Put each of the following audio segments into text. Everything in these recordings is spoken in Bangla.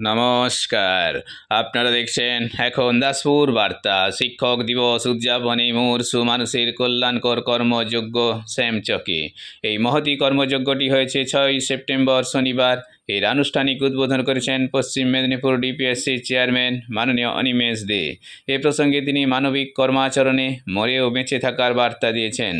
নমস্কার। আপনারা দেখছেন এখন দাসপুর বার্তা। শিক্ষক দিবস উদযাপনে মুমূর্ষু মানুষের কল্যাণকর কর্মযজ্ঞ শ্যামচকে। এই মহতি কর্মযজ্ঞটি হয়েছে ছয় সেপ্টেম্বর শনিবার এর আনুষ্ঠানিক উদ্বোধন করেছেন পশ্চিম মেদিনীপুর ডিপিএসসি চেয়ারম্যান মাননীয় অনিমেষ দে। এ প্রসঙ্গে তিনি মানবিক কর্মাচরণে মরেও বেঁচে থাকার বার্তা দিয়েছেন।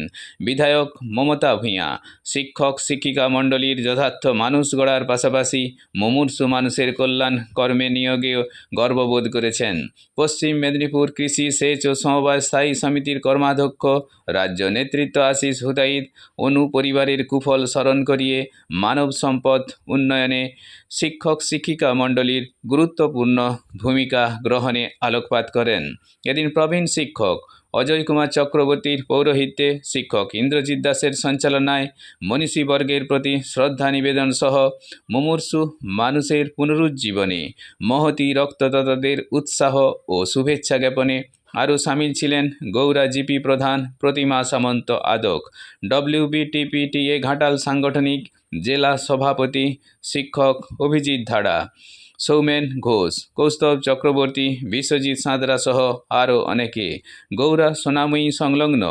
বিধায়ক মমতা ভূঁইয়া, শিক্ষক শিক্ষিকা মণ্ডলীর যথার্থ মানুষ গড়ার পাশাপাশি মুমূর্ষু মানুষের কল্যাণ কর্মে নিয়োগেও গর্ববোধ করেছেন। পশ্চিম মেদিনীপুর কৃষি সেচ ও সমবায় স্থায়ী সমিতির কর্মাধ্যক্ষ, রাজ্য নেতৃত্ব আশিস হুদাইদ অনু পরিবারের কুফল স্মরণ করিয়ে মানব সম্পদ উন্নয়নে শিক্ষক শিক্ষিকা মণ্ডলীর গুরুত্বপূর্ণ ভূমিকা গ্রহণে আলোকপাত করেন। এদিন প্রবীণ শিক্ষক অজয় কুমার চক্রবর্তীর পৌরোহিত্যে শিক্ষক ইন্দ্রজিৎ দাসের সঞ্চালনায় মনীষীবর্গের প্রতি শ্রদ্ধা নিবেদন সহ মুমূর্ষু মানুষের পুনরুজ্জীবনে, মহতি রক্তদাতাদের উৎসাহ ও শুভেচ্ছা জ্ঞাপনে আরও সামিল ছিলেন গৌরা জিপি প্রধান প্রতিমা সামন্ত আদক। ডব্লিউবিটিপিটিএ ঘাটাল সাংগঠনিক জেলা সভাপতি শিক্ষক অভিজিৎ ধাড়া সৌমেন ঘোষ, কৌস্তব চক্রবর্তী, বিশ্বজিৎ সাঁতরা সহ আরও অনেকে। গৌরা সোনাময়ী সংলগ্ন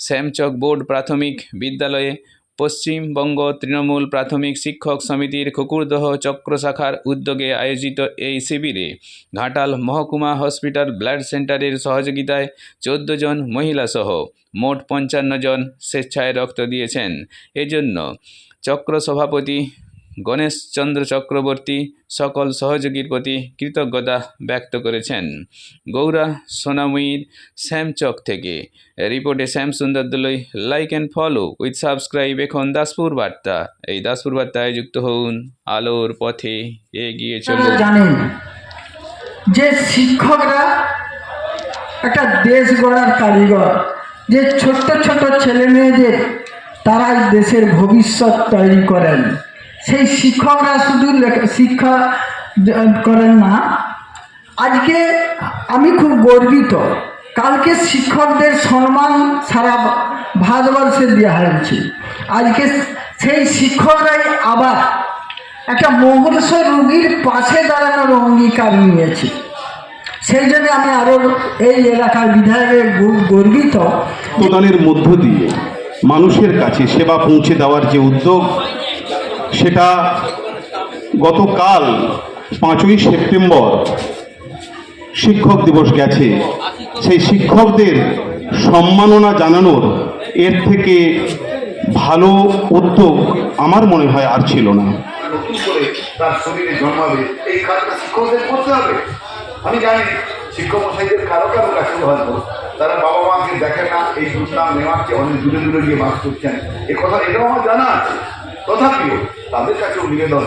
শ্যামচক বোর্ড প্রাথমিক বিদ্যালয়ে পশ্চিমবঙ্গ তৃণমূল প্রাথমিক শিক্ষক সমিতির কুকুরদহ চক্র শাখার উদ্যোগে আয়োজিত এই শিবিরে ঘাটাল মহকুমা হসপিটাল ব্লাড সেন্টারের সহযোগিতায় চোদ্দ জন মহিলাসহ মোট পঞ্চান্ন জন স্বেচ্ছায় রক্ত দিয়েছেন। এজন্য চক্র সভাপতি গণেশচন্দ্র চক্রবর্তী সকল সহযোগীর প্রতি কৃতজ্ঞতা ব্যক্ত করেছেন। গৌরা সোনাময়ীর শ্যামচক থেকে। রিপোর্টে Shyam Sundar Daloi like and follow with subscribe এখন দাসপুর বার্তা। এই দাসপুর বার্তায় যুক্ত হন আলোর পথে এগিয়ে চলুন। জানেন যে শিক্ষকরা একটা দেশ গড়ার কারিগর যে ছোট্ট ছোট ছেলে মেয়েদের তারাই দেশের ভবিষ্যৎ তৈরি করেন। সেই শিক্ষকরা শুধু শিক্ষা করেন না। আজকে আমি খুব গর্বিত। কালকে শিক্ষকদের সম্মান সারা ভারতবর্ষে দেওয়া হয়েছে। আজকে সেই শিক্ষকরাই আবার একটা মুমূর্ষ রুগীর পাশে দাঁড়ানোর অঙ্গীকার নিয়েছে। সেই জন্য আমি আরও এই এলাকার বিধায়কের গর্বিত। প্রদানের মধ্য দিয়ে মানুষের কাছে সেবা পৌঁছে দেওয়ার যে উদ্যোগ সেটা গতকাল পাঁচই সেপ্টেম্বর শিক্ষক দিবস গেছে। সেই শিক্ষকদের সম্মাননা জানানোর এর থেকে ভালো উদ্যোগ আমার মনে হয় আর ছিল না। তার জন্মাবে এই কাজটা শিক্ষকদের করতে হবে আমি জানি শিক্ষক মশাইদের কারও কারও কাছে তারা বাবা মাকে দেখে না, এই সুনাম নেওয়াকে অনেক দূরে দূরে গিয়ে বাস করছেন। এ কথা এটাও আমার জানা আছে। তথাপিও তাদের কাছেও নিবেদন,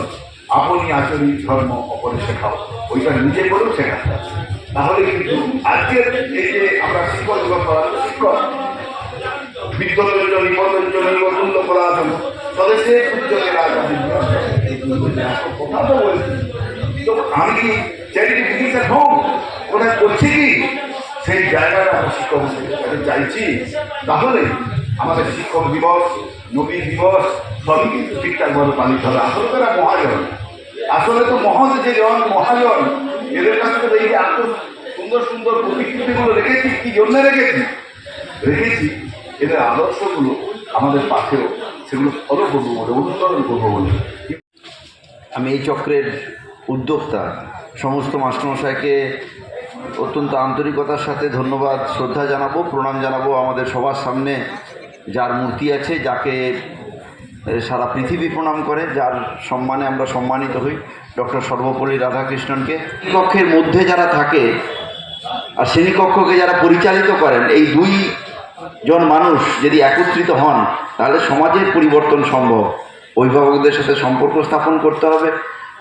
আপনি আচরণ ধর্ম অপরে শেখাও ওইটা নিজে করেও হবে। তাহলে কিন্তু আজকের এই যে আমরা শিক্ষক পালন শিক্ষক বিদ্যুৎ নিবন্ধন অতুল্য পরাধন স্বদেশে উদ্যোগের আগামী কথা তো বলছি তো আমি চ্যারিটি কোথায় করছি কি? সেই জায়গাটা আমরা শিক্ষক চাইছি তাহলে আমাদের শিক্ষক দিবস নবী দিবস সবই কিন্তু ঠিকঠাকভাবে পালিত হবে। আসলে তো এরা মহাজন। আসলে তো মহৎ যে জন, মহাজন, এদের কাছে তো এই এত সুন্দর সুন্দর প্রতিকৃতিগুলো রেখেছি, কি জন্য রেখেছি? রেখেছি। এদের আদর্শগুলো আমাদের পাশেও, সেগুলো ফলো করব বলে, অনুসরণ করব বলে। আমি এই চক্রের উদ্যোক্তা, সমস্ত মাস্টারমশাইকে অত্যন্ত আন্তরিকতার সাথে ধন্যবাদ, শ্রদ্ধা জানাব, প্রণাম জানাব আমাদের সবার সামনে। যার মূর্তি আছে, যাকে সারা পৃথিবী প্রণাম করে, যার সম্মানে আমরা সম্মানিত হই, ডক্টর সর্বপল্লী রাধাকৃষ্ণনকে। কক্ষের মধ্যে যারা থাকে, আর শ্রেণীকক্ষকে যারা পরিচালিত করেন, এই দুই জন মানুষ যদি একত্রিত হন, তাহলে সমাজের পরিবর্তন সম্ভব। অভিভাবকদের সাথে সম্পর্ক স্থাপন করতে হবে,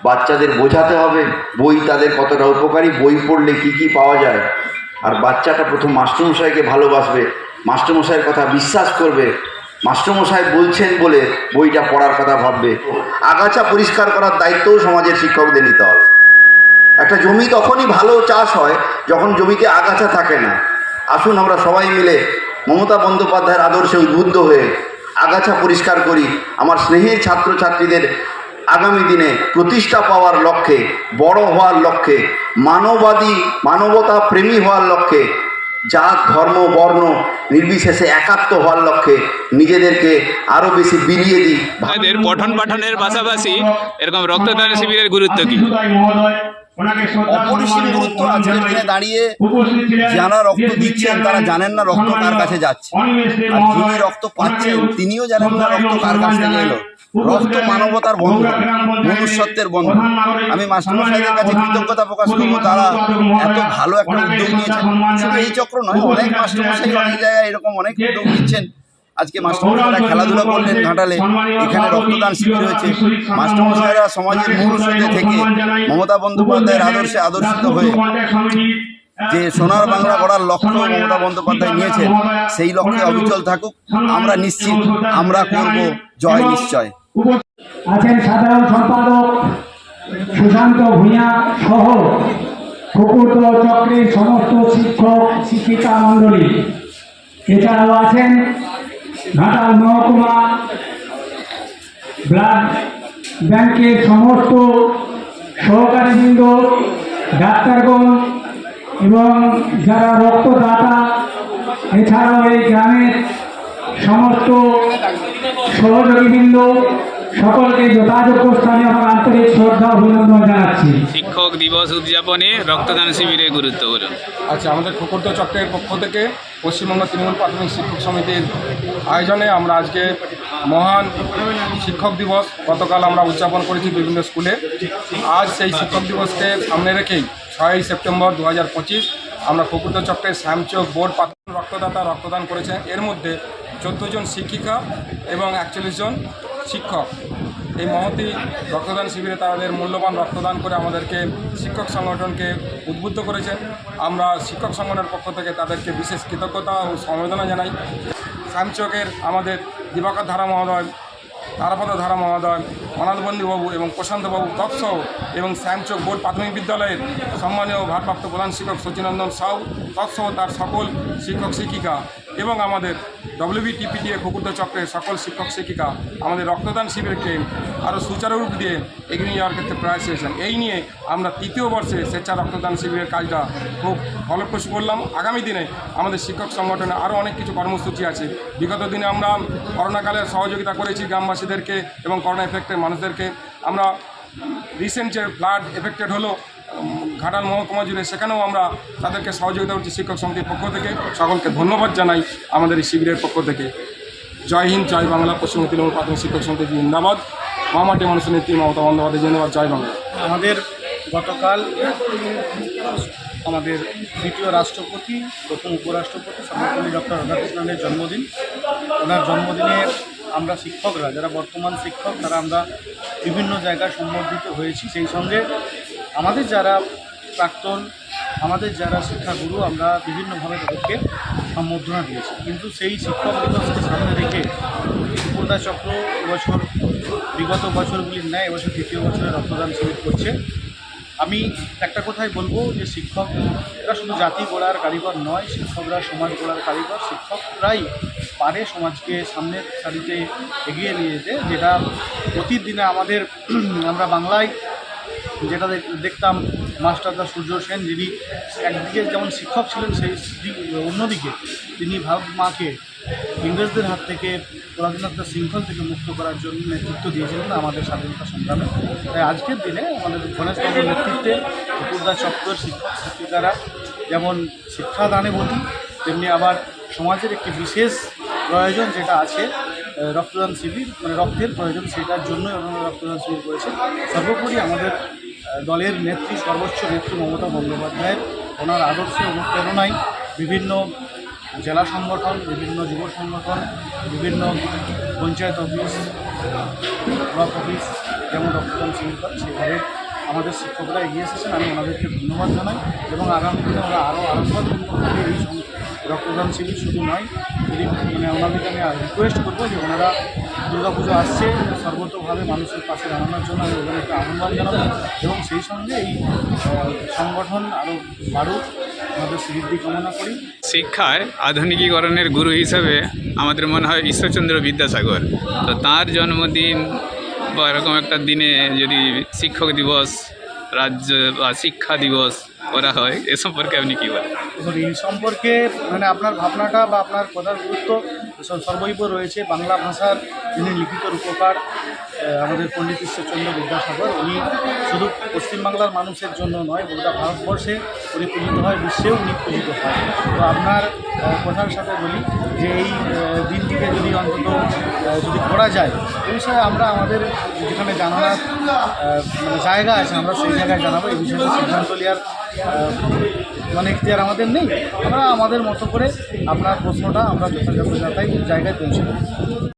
বাচ্চাদের বোঝাতে হবে, বই তাদের কতটা উপকারী, বই পড়লে কি কি পাওয়া যায়। আর বাচ্চাটা প্রথম মাস্টারমশাইকে ভালোবাসবে মাস্টারমশাইয়ের কথা বিশ্বাস করবে। মাস্টারমশাই বলছেন বলে বইটা পড়ার কথা ভাববে। আগাছা পরিষ্কার করার দায়িত্বও সমাজের শিক্ষকদের নিতে হবে। একটা জমি তখনই ভালো চাষ হয় যখন জমিতে আগাছা থাকে না। আসুন আমরা সবাই মিলে মমতা বন্দ্যোপাধ্যায়ের আদর্শে উদ্বুদ্ধ হয়ে আগাছা পরিষ্কার করি। আমার স্নেহের ছাত্রছাত্রীদের আগামী দিনে প্রতিষ্ঠা পাওয়ার লক্ষ্যে, বড় হওয়ার লক্ষ্যে মানবাদী মানবতা প্রেমী হওয়ার লক্ষ্যে জাত ধর্ম, বর্ণ নির্বিশেষে একাত্ম হওয়ার লক্ষ্যে নিজেদেরকে আরও বেশি বিলিয়ে দিই। পঠন পাঠনের পাশাপাশি এরকম রক্তদান শিবিরের গুরুত্ব কি? অপরিসীম গুরুত্ব আজকের দিনে দাঁড়িয়ে যারা রক্ত দিচ্ছেন তারা জানেন না রক্ত কার কাছে যাচ্ছে। আর যিনি রক্ত পাচ্ছেন তিনিও জানেন না রক্ত কার কাছ থেকে এলো। রক্ত মানবতার বন্ধন মনুষ্যত্বের বন্ধন আমি মাস্টারমশাইদের কাছে কৃতজ্ঞতা প্রকাশ করব তারা এত ভালো একটা উদ্যোগ নিয়েছেন। শুধু এই চক্র নয় অনেক মাস্টারমশাই অনেক জায়গায় এরকম অনেক উদ্যোগ নিচ্ছেন। আজকে মাস্টারমশাইরা খেলাধুলা করলেন ঘাটালে এখানে রক্তদান শিবির হয়েছে। মাস্টারমশাইরা সমাজের মূল স্রোতে থেকে মমতা বন্দ্যোপাধ্যায়ের আদর্শে আদর্শিত হয়ে যে সোনার বাংলা গড়ার লক্ষ্য মমতা বন্দ্যোপাধ্যায় নিয়েছেন সেই লক্ষ্যে অবিচল থাকুক। আমরা নিশ্চিত আমরা করব জয় নিশ্চয়। আছেন সাধারণ সম্পাদক সুশান্ত ভূঁইয়া সহ কুকুরদল চক্রের সমস্ত শিক্ষক শিক্ষিকা মণ্ডলী। এছাড়াও আছেন ঘাটাল মহকুমা ব্লাড ব্যাংকের সমস্ত সহকারীবৃন্দ, ডাক্তারগণ এবং যারা রক্তদাতা, এছাড়াও এই গ্রামের সমস্ত সহযোগীবৃন্দ সকলকে যথাযোগ্য স্থানে আমার আন্তরিক শ্রদ্ধা অভিনন্দন জানাচ্ছি। শিক্ষক দিবস উদযাপনে রক্তদান শিবিরের গুরুত্ব বলুন। আচ্ছা আমাদের খোকরদ চক্রের পক্ষ থেকে পশ্চিমবঙ্গ তৃণমূল প্রাথমিক শিক্ষক সমিতির আয়োজনে আমরা আজকে মহান শিক্ষক দিবস গতকাল আমরা উদযাপন করেছি বিভিন্ন স্কুলে। আজ সেই শিক্ষক দিবসকে সামনে রেখেই ছয়ই সেপ্টেম্বর দু হাজার পঁচিশ আমরা খোকরদ চক্রের শ্যামচোক বোর্ড প্রাথমিক রক্তদাতা রক্তদান করেছে এর মধ্যে চোদ্দ জন শিক্ষিকা এবং একচল্লিশ জন শিক্ষক। এই মহতি রক্তদান শিবিরে তাদের মূল্যবান রক্তদান করে আমাদেরকে শিক্ষক সংগঠনকে উদ্বুদ্ধ করেছেন আমরা শিক্ষক সংগঠনের পক্ষ থেকে তাদেরকে বিশেষ কৃতজ্ঞতা ও সমবেদনা জানাই। কামচকের আমাদের দিবাকর ধারা মহোদয়, তারাপদ ধারা মহোদয় অনাথবন্ধুবাবু এবং প্রশান্তবাবু তৎসহ এবং শ্যামচক বোর্ড প্রাথমিক বিদ্যালয়ের সম্মানীয় ভারপ্রাপ্ত প্রধান শিক্ষক সচিনন্দন সাউ তৎসহ তার সকল শিক্ষক শিক্ষিকা এবং আমাদের ডব্লিউবিটিপিটিএ খকুর্দ চক্রের সকল শিক্ষক শিক্ষিকা, আমাদের রক্তদান শিবিরকে আরও সুচারুরূপ দিয়ে এগিয়ে যাওয়ার ক্ষেত্রে প্রয়াস হয়েছেন এই নিয়ে আমরা তৃতীয় বর্ষে স্বেচ্ছা রক্তদান শিবিরের কাজটা খুব ফলপ্রসূ করলাম। আগামী দিনে আমাদের শিক্ষক সংগঠনে আরও অনেক কিছু কর্মসূচি আছে। বিগত দিনে আমরা করোনাকালে সহযোগিতা করেছি গ্রামবাসীদেরকে এবং করোনা এফেক্টের মানুষদেরকে আমরা রিসেন্ট যে ফ্লাড এফেক্টেড হলো, ঘাটাল মহকুমা জুড়ে, সেখানেও আমরা তাদেরকে সহযোগিতা করছি শিক্ষক সমিতির পক্ষ থেকে। সকলকে ধন্যবাদ জানাই আমাদের এই শিবিরের পক্ষ থেকে। জয় হিন্দ, জয় বাংলা, পশ্চিম তৃণমূল প্রাথমিক শিক্ষক সমিতি জিন্দাবাদ। মামাটি মানুষের নেত্রী মমতা বন্দ্যোপাধ্যায় জিন্দাবাদ জয় বাংলা। আমাদের গতকাল আমাদের দ্বিতীয় রাষ্ট্রপতি, প্রথম উপরাষ্ট্রপতি, সর্বপল্লী ডক্টর রাধাকৃষ্ণনের জন্মদিন। ওনার জন্মদিনে আমরা শিক্ষকরা, যারা বর্তমান শিক্ষক, তারা আমরা বিভিন্ন জায়গায় সম্বর্ধিত হয়েছি। সেই সঙ্গে আমাদের যারা প্রাক্তন, আমাদের যারা শিক্ষাগুরু, আমরা বিভিন্নভাবে তাদেরকে সম্বর্ধনা দিয়েছি। কিন্তু সেই শিক্ষক দিবসকে সামনে রেখে সুপর্দা চক্র এবছর, বিগত বছরগুলির ন্যায় এবছর তৃতীয় বছরে রক্তদান শিবির করছে। আমি একটা কথাই বলব যে শিক্ষকরা শুধু জাতি গড়ার কারিগর নয়, শিক্ষকরা সমাজ গড়ার কারিগর, শিক্ষকরাই পারে সমাজকে সামনের সারিতে এগিয়ে নিয়ে যেতে, যেটা প্রতিদিনে আমাদের, আমরা বাংলায় যেটা দেখতাম মাস্টারদা সূর্য সেন যিনি একদিকে যেমন শিক্ষক ছিলেন, সেই দিক- অন্যদিকে তিনি ভারত মাকে ইংরেজদের হাত থেকে পরাধীনতা শৃঙ্খল থেকে মুক্ত করার জন্য নেতৃত্ব দিয়েছিলেন আমাদের স্বাধীনতা সংগ্রামে। তাই আজকের দিনে আমাদের গণেশবাবুর নেতৃত্বে ঠাকুরদা চক্কর শিক্ষক শিক্ষিকারা যেমন শিক্ষাদানে বলি তেমনি আবার সমাজের একটি বিশেষ প্রয়োজন যেটা আছে রক্তদান শিবির মানে রক্তের প্রয়োজন সেটার জন্যই ওনারা রক্তদান শিবির করেছে সর্বোপরি আমাদের দলের নেত্রী, সর্বোচ্চ নেত্রী মমতা বন্দ্যোপাধ্যায়ের ওনার আদর্শে অনুপ্রেরণায় বিভিন্ন জেলা সংগঠন, বিভিন্ন যুব সংগঠন, বিভিন্ন পঞ্চায়েত অফিস, ব্লক অফিস যেমন রক্তদান শিবির করে, সেভাবে আমাদের শিক্ষকরা এগিয়ে এসেছেন। আমি ওনাদেরকে ধন্যবাদ জানাই এবং আগামী দিনে ওরা আরও আরম্ভভাবে এই রক্তদান শিবির শুধু নয়, যদি মানে ওনাদেরকে আমি রিকোয়েস্ট করব যে ওনারা দুর্গাপুজো আসছে সর্বতভাবে মানুষের পাশে দাঁড়ানোর জন্য আমি ওদের একটা আহ্বান জানাব এবং সেই সঙ্গে এই সংগঠন আরও বাড়ুক, আমাদের সুবৃদ্ধি কামনা করি। শিক্ষায় আধুনিকীকরণের গুরু হিসেবে আমাদের মনে হয় ঈশ্বরচন্দ্র বিদ্যাসাগর। তো তার জন্মদিন বা এরকম একটা দিনে যদি শিক্ষক দিবস, রাজ্য বা শিক্ষা দিবস করা হয়, এ সম্পর্কে আপনি কী বলেন? এই সম্পর্কে মানে আপনার ভাবনাটা বা আপনার কথার গুরুত্ব সর্বৈব রয়েছে বাংলা ভাষার যিনি লিখিত রূপকার আমাদের পণ্ডিত ঈশ্বরচন্দ্র বিদ্যাসাগর উনি শুধু পশ্চিমবাংলার মানুষের জন্য নয় গোটা ভারতবর্ষে উনি পূজিত হয় বিশ্বেও উনি পূজিত হয়। তো আপনার কথার সাথে বলি যে এই দিনটিকে যদি অন্তত যদি করা যায় এই বিষয়ে আমরা আমাদের যেখানে জানানোর আহ, মানে জায়গা আছে আমরা সেই জায়গায় জানাব। এই বিষয়ে সিদ্ধান্ত নেওয়ার মানে এখতিয়ার আমাদের নেই। আমরা আমাদের মতো করে আপনার প্রশ্নটা আমরা যথাযথ জায়গায় পৌঁছে দেবো।